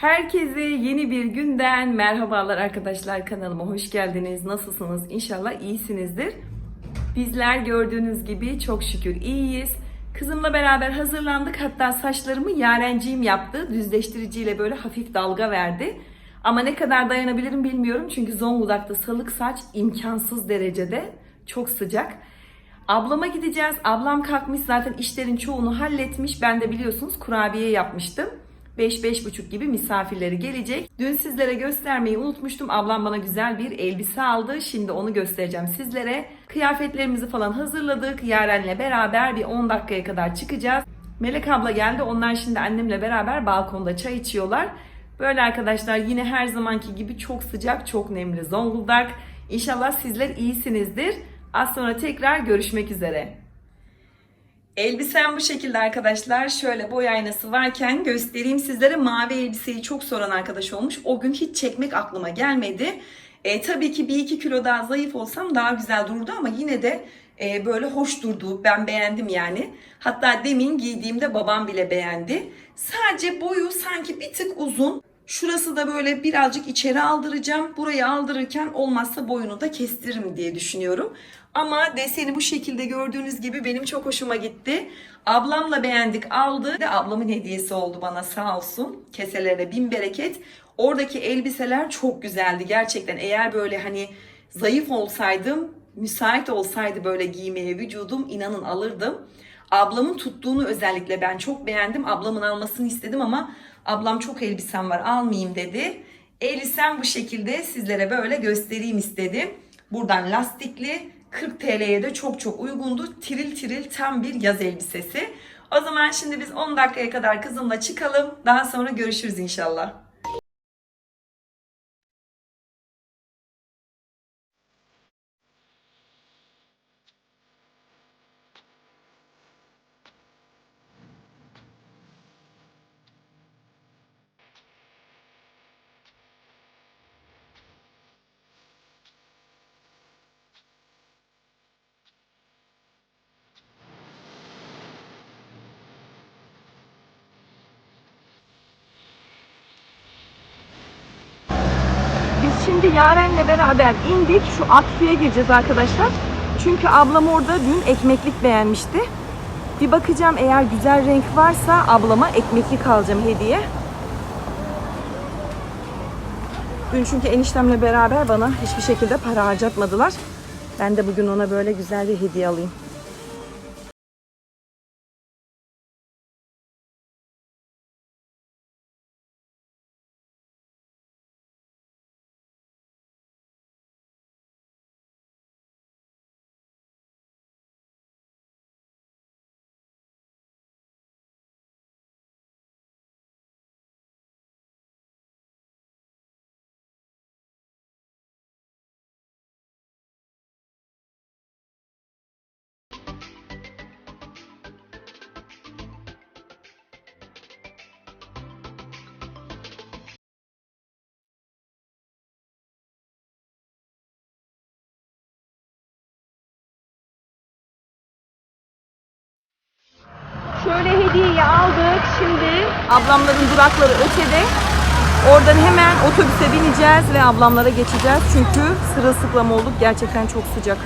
Herkese yeni bir günden merhabalar arkadaşlar kanalıma hoş geldiniz. Nasılsınız? İnşallah iyisinizdir. Bizler gördüğünüz gibi çok şükür iyiyiz. Kızımla beraber hazırlandık. Hatta saçlarımı yarenciğim yaptı. Düzleştiriciyle böyle hafif dalga verdi. Ama ne kadar dayanabilirim bilmiyorum. Çünkü Zonguldak'ta salık saç imkansız derecede. Çok sıcak. Ablama gideceğiz. Ablam kalkmış zaten işlerin çoğunu halletmiş. Ben de biliyorsunuz kurabiye yapmıştım. 5-5.30 gibi misafirleri gelecek. Dün sizlere göstermeyi unutmuştum. Ablam bana güzel bir elbise aldı. Şimdi onu göstereceğim sizlere. Kıyafetlerimizi falan hazırladık. Yaren'le beraber bir 10 dakikaya kadar çıkacağız. Melek abla geldi. Onlar şimdi annemle beraber balkonda çay içiyorlar. Böyle arkadaşlar yine her zamanki gibi çok sıcak, çok nemli Zonguldak. İnşallah sizler iyisinizdir. Az sonra tekrar görüşmek üzere. Elbisem bu şekilde arkadaşlar. Şöyle boy aynası varken göstereyim sizlere. Mavi elbiseyi çok soran arkadaş olmuş. O gün hiç çekmek aklıma gelmedi. E, tabii ki bir iki kilo daha zayıf olsam daha güzel dururdu ama yine de e, böyle hoş durdu. Ben beğendim yani. Hatta demin giydiğimde babam bile beğendi. Sadece boyu sanki bir tık uzun. Şurası da böyle birazcık içeri aldıracağım. Burayı aldırırken olmazsa boyunu da kestiririm diye düşünüyorum. Ama deseni bu şekilde gördüğünüz gibi benim çok hoşuma gitti. Ablamla beğendik aldı. De ablamın hediyesi oldu bana sağ olsun. Keselerine bin bereket. Oradaki elbiseler çok güzeldi gerçekten. Eğer böyle hani zayıf olsaydım, müsait olsaydı böyle giymeye vücudum inanın alırdım. Ablamın tuttuğunu özellikle ben çok beğendim. Ablamın almasını istedim ama ablam çok elbisem var almayayım dedi. Elbisem bu şekilde sizlere böyle göstereyim istedim. Buradan lastikli 40 TL'ye de çok çok uygundu. Tiril tiril tam bir yaz elbisesi. O zaman şimdi biz 10 dakikaya kadar kızımla çıkalım. Daha sonra görüşürüz inşallah. Şimdi Yaren'le beraber indik. Şu Aksu'ya gireceğiz arkadaşlar. Çünkü ablam orada dün ekmeklik beğenmişti. Bir bakacağım eğer güzel renk varsa ablama ekmeklik alacağım hediye. Dün çünkü eniştemle beraber bana hiçbir şekilde para harcatmadılar. Ben de bugün ona böyle güzel bir hediye alayım. Şöyle hediyeyi aldık. Şimdi ablamların durakları ötede. Oradan hemen otobüse bineceğiz ve ablamlara geçeceğiz. Çünkü sırılsıklam olduk. Gerçekten çok sıcak.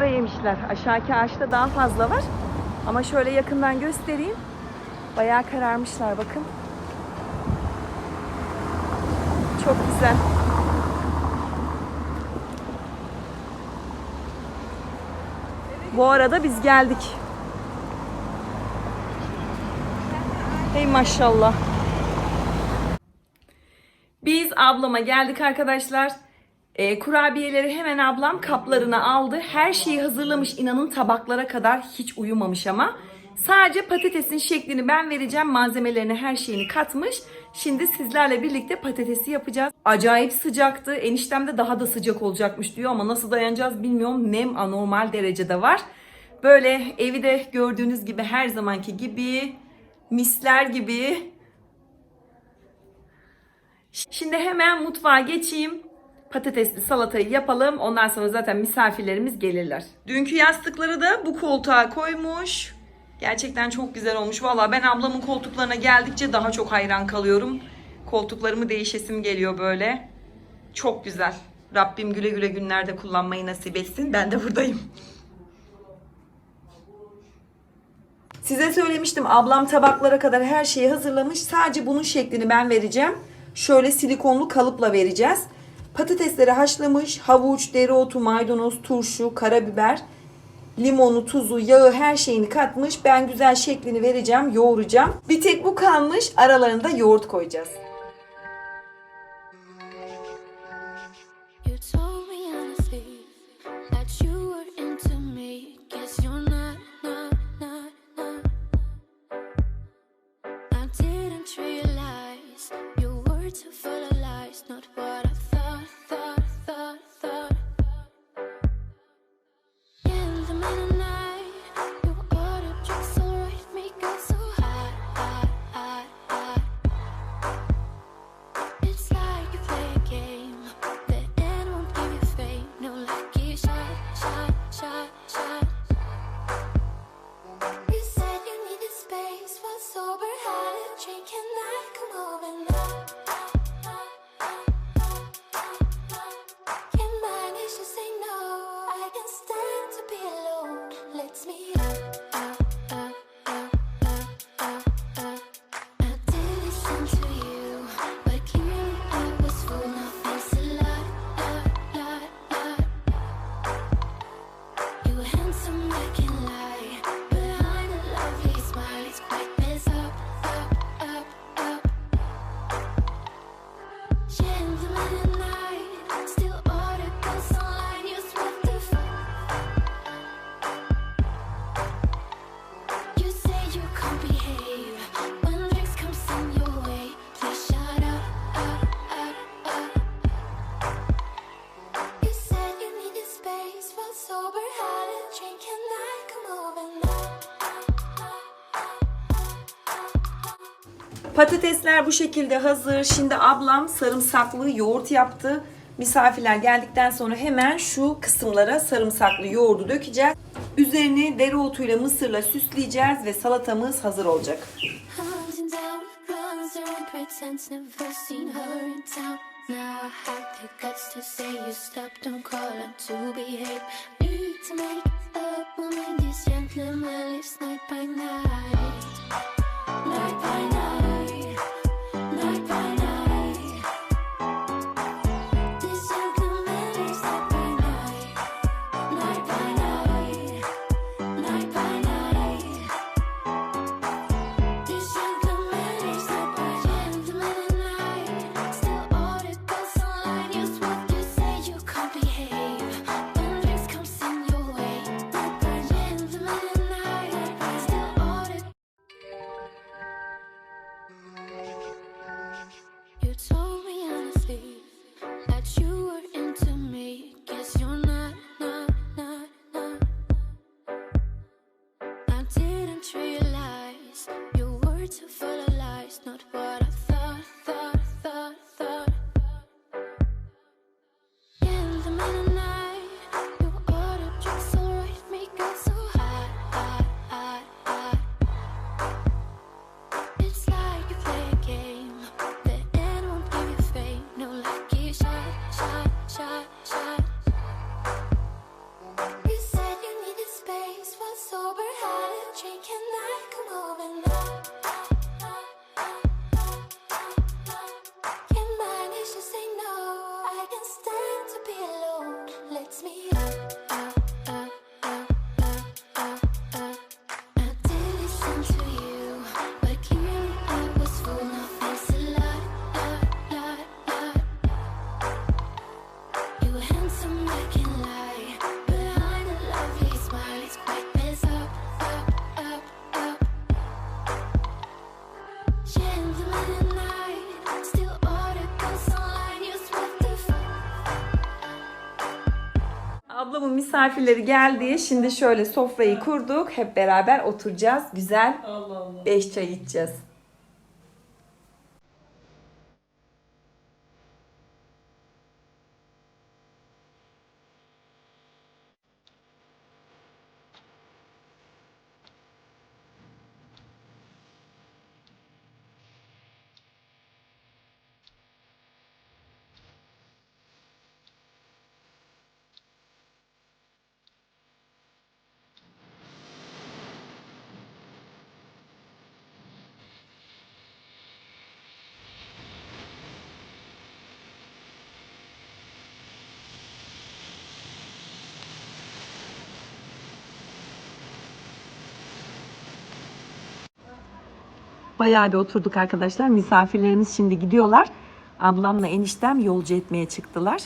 Kara yemişler. Aşağıki ağaçta daha fazla var. Ama şöyle yakından göstereyim. Bayağı kararmışlar bakın. Çok güzel. Bu arada biz geldik. Hey maşallah. Biz ablama geldik arkadaşlar. E, kurabiyeleri hemen ablam kaplarına aldı. Her şeyi hazırlamış inanın tabaklara kadar hiç uyumamış ama. Sadece patatesin şeklini ben vereceğim. Malzemelerini her şeyini katmış. Şimdi sizlerle birlikte patatesi yapacağız. Acayip sıcaktı. Eniştem de daha da sıcak olacakmış diyor ama nasıl dayanacağız bilmiyorum. Nem anormal derecede var. Böyle evi de gördüğünüz gibi her zamanki gibi misler gibi Şimdi hemen mutfağa geçeyim. Patatesli salatayı yapalım. Ondan sonra zaten misafirlerimiz gelirler. Dünkü yastıkları da bu koltuğa koymuş. Gerçekten çok güzel olmuş. Valla ben ablamın koltuklarına geldikçe daha çok hayran kalıyorum. Koltuklarımı değişesim geliyor böyle. Çok güzel. Rabbim güle güle günlerde kullanmayı nasip etsin. Ben de buradayım. Size söylemiştim ablam tabaklara kadar her şeyi hazırlamış. Sadece bunun şeklini ben vereceğim. Şöyle silikonlu kalıpla vereceğiz. Patatesleri haşlamış, havuç, dereotu, maydanoz, turşu, karabiber, limonu, tuzu, yağı her şeyini katmış. Ben güzel şeklini vereceğim, yoğuracağım. Bir tek bu kalmış. Aralarında yoğurt koyacağız. Patatesler bu şekilde hazır. Şimdi ablam sarımsaklı yoğurt yaptı. Misafirler geldikten sonra hemen şu kısımlara sarımsaklı yoğurdu dökeceğiz. Üzerini dereotuyla mısırla süsleyeceğiz ve salatamız hazır olacak. Misafirleri geldi. Şimdi şöyle sofrayı kurduk. Hep beraber oturacağız. Güzel Allah Allah. beş çay içeceğiz. Bayağı bir oturduk arkadaşlar. Misafirlerimiz şimdi gidiyorlar. Ablamla eniştem yolcu etmeye çıktılar.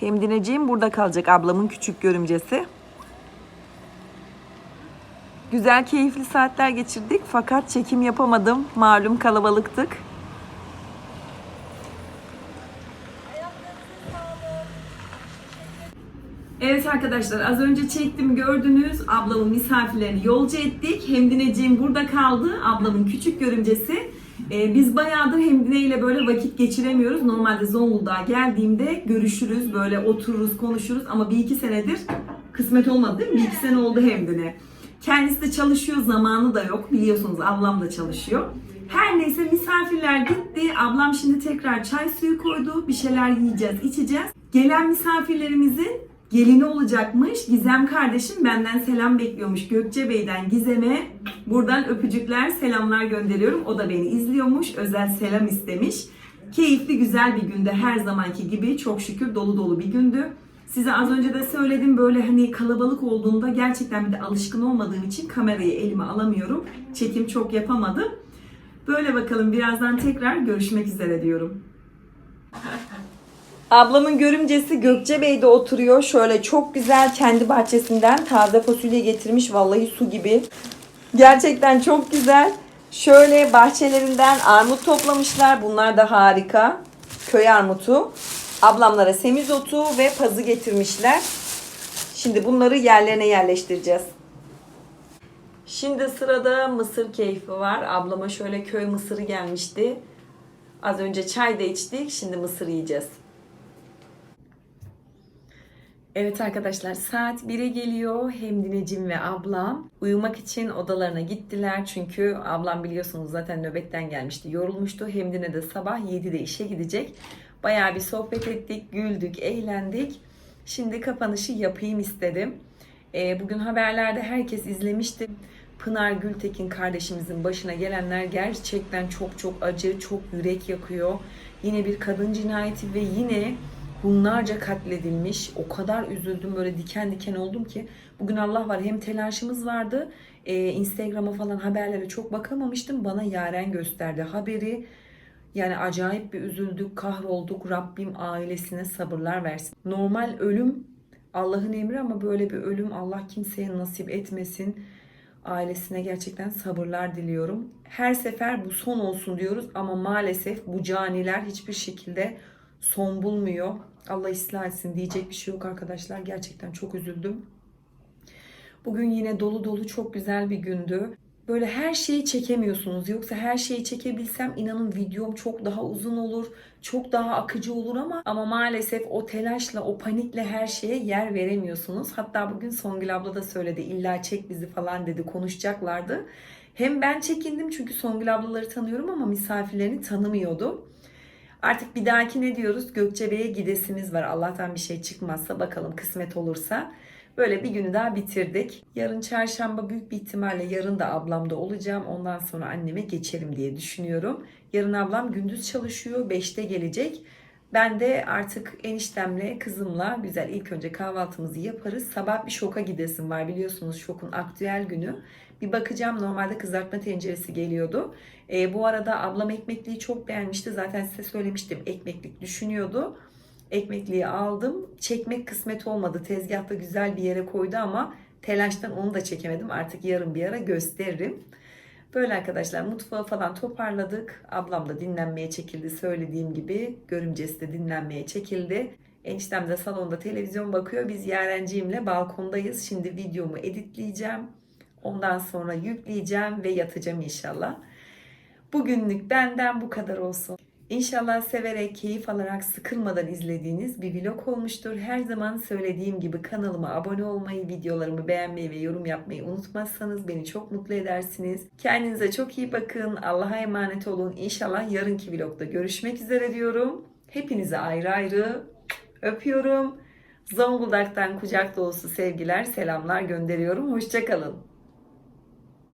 Hemdineciğim burada kalacak ablamın küçük görümcesi. Güzel keyifli saatler geçirdik fakat çekim yapamadım. Malum kalabalıktık. Evet arkadaşlar az önce çektim gördünüz. Ablamın misafirlerini yolcu ettik. Hemdineciğim burada kaldı. Ablamın küçük görümcesi. Ee, biz bayağıdır Hemdine ile böyle vakit geçiremiyoruz. Normalde Zonguldak'a geldiğimde görüşürüz, böyle otururuz, konuşuruz. Ama bir iki senedir kısmet olmadı değil mi? Bir iki sene oldu Hemdine. Kendisi de çalışıyor, zamanı da yok. Biliyorsunuz ablam da çalışıyor. Her neyse misafirler gitti. Ablam şimdi tekrar çay suyu koydu. Bir şeyler yiyeceğiz, içeceğiz. Gelen misafirlerimizin gelini olacakmış. Gizem kardeşim benden selam bekliyormuş. Gökçebey'den Gizem'e buradan öpücükler, selamlar gönderiyorum. O da beni izliyormuş. Özel selam istemiş. Keyifli güzel bir günde her zamanki gibi çok şükür dolu dolu bir gündü. Size az önce de söyledim böyle hani kalabalık olduğunda gerçekten bir de alışkın olmadığım için kamerayı elime alamıyorum. Çekim çok yapamadım. Böyle bakalım birazdan tekrar görüşmek üzere diyorum. Ablamın görümcesi Gökçebey'de oturuyor. Şöyle çok güzel kendi bahçesinden taze fasulye getirmiş. Vallahi su gibi. Gerçekten çok güzel. Şöyle bahçelerinden armut toplamışlar. Bunlar da harika. Köy armutu. Ablamlara semizotu ve pazı getirmişler. Şimdi bunları yerlerine yerleştireceğiz. Şimdi sırada mısır keyfi var. Ablama şöyle köy mısırı gelmişti. Az önce çay da içtik. Şimdi mısır yiyeceğiz. Evet arkadaşlar saat 1'e geliyor. Hemdinecim ve ablam uyumak için odalarına gittiler. Çünkü ablam biliyorsunuz zaten nöbetten gelmişti. Yorulmuştu. Hemdine de sabah 7'de işe gidecek. Bayağı bir sohbet ettik, güldük, eğlendik. Şimdi kapanışı yapayım istedim. Ee, bugün haberlerde herkes izlemişti. Pınar Gültekin kardeşimizin başına gelenler gerçekten çok çok acı, çok yürek yakıyor. Yine bir kadın cinayeti ve yine bunlarca katledilmiş. O kadar üzüldüm böyle diken diken oldum ki. Bugün Allah var hem telaşımız vardı. Ee, Instagram'a falan haberlere çok bakamamıştım. Bana Yaren gösterdi haberi. Yani acayip bir üzüldük, kahrolduk. Rabbim ailesine sabırlar versin. Normal ölüm Allah'ın emri ama böyle bir ölüm Allah kimseye nasip etmesin. Ailesine gerçekten sabırlar diliyorum. Her sefer bu son olsun diyoruz ama maalesef bu caniler hiçbir şekilde son bulmuyor. Allah ıslah etsin diyecek bir şey yok arkadaşlar. Gerçekten çok üzüldüm. Bugün yine dolu dolu çok güzel bir gündü. Böyle her şeyi çekemiyorsunuz. Yoksa her şeyi çekebilsem inanın videom çok daha uzun olur. Çok daha akıcı olur ama ama maalesef o telaşla, o panikle her şeye yer veremiyorsunuz. Hatta bugün Songül abla da söyledi. illa çek bizi falan dedi. Konuşacaklardı. Hem ben çekindim çünkü Songül ablaları tanıyorum ama misafirlerini tanımıyordum. Artık bir dahaki ne diyoruz? Gökçebe'ye gidesimiz var. Allah'tan bir şey çıkmazsa bakalım kısmet olursa. Böyle bir günü daha bitirdik. Yarın çarşamba büyük bir ihtimalle yarın da ablamda olacağım. Ondan sonra anneme geçerim diye düşünüyorum. Yarın ablam gündüz çalışıyor. 5'te gelecek. Ben de artık eniştemle, kızımla güzel ilk önce kahvaltımızı yaparız. Sabah bir şoka gidesim var biliyorsunuz şokun aktüel günü. Bir bakacağım normalde kızartma tenceresi geliyordu. E, bu arada ablam ekmekliği çok beğenmişti. Zaten size söylemiştim ekmeklik düşünüyordu. Ekmekliği aldım. Çekmek kısmet olmadı. Tezgahta güzel bir yere koydu ama telaştan onu da çekemedim. Artık yarın bir ara gösteririm. Böyle arkadaşlar mutfağı falan toparladık. Ablam da dinlenmeye çekildi söylediğim gibi. Görümcesi de dinlenmeye çekildi. Eniştem de salonda televizyon bakıyor. Biz Yarenciğimle balkondayız. Şimdi videomu editleyeceğim. Ondan sonra yükleyeceğim ve yatacağım inşallah. Bugünlük benden bu kadar olsun. İnşallah severek, keyif alarak, sıkılmadan izlediğiniz bir vlog olmuştur. Her zaman söylediğim gibi kanalıma abone olmayı, videolarımı beğenmeyi ve yorum yapmayı unutmazsanız beni çok mutlu edersiniz. Kendinize çok iyi bakın. Allah'a emanet olun. İnşallah yarınki vlogda görüşmek üzere diyorum. Hepinize ayrı ayrı öpüyorum. Zonguldak'tan kucak dolusu sevgiler, selamlar gönderiyorum. Hoşçakalın.